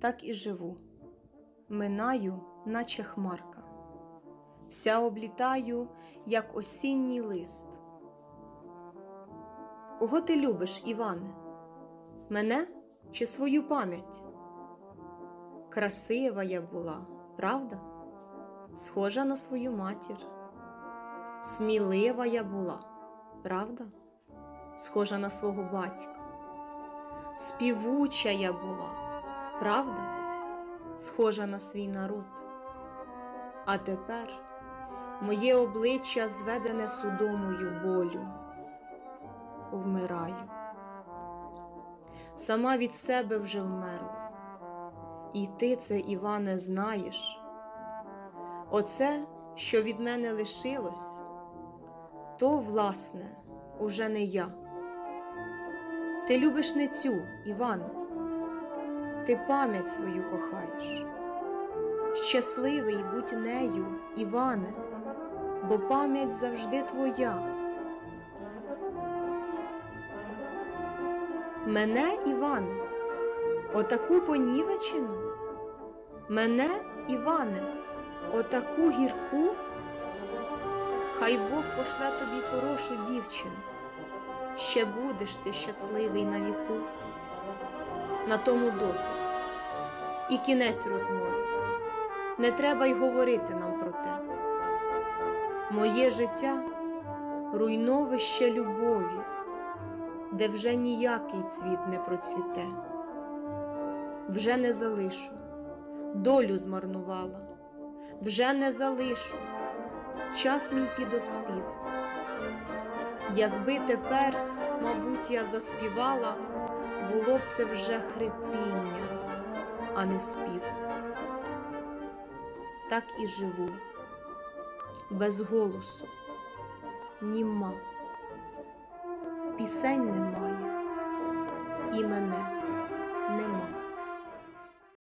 так і живу, минаю, наче хмарка, вся облітаю, як осінній лист. Кого ти любиш, Іване? Мене чи свою пам'ять? Красива я була, правда? Схожа на свою матір. Смілива я була, правда? Схожа на свого батька. Співуча я була, правда? Схожа на свій народ. А тепер моє обличчя зведене судомою болю. Вмираю. Сама від себе вже вмерла. І ти це, Іване, знаєш. Оце, що від мене лишилось, то, власне, уже не я. Ти любиш не цю, Іване, ти пам'ять свою кохаєш. Щасливий будь нею, Іване, бо пам'ять завжди твоя. Мене, Іване, отаку понівечену, мене, Іване, отаку гірку, хай Бог пошле тобі хорошу дівчину, ще будеш ти щасливий на віку. На тому досить. І кінець розмові. Не треба й говорити нам про те. Моє життя руйновище любові, де вже ніякий цвіт не процвіте. Вже не залишу, долю змарнувала, вже не залишу, час мій підоспів. Якби тепер, мабуть, я заспівала, було б це вже хрипіння, а не спів. Так і живу, без голосу, німа, пісень немає, і мене нема.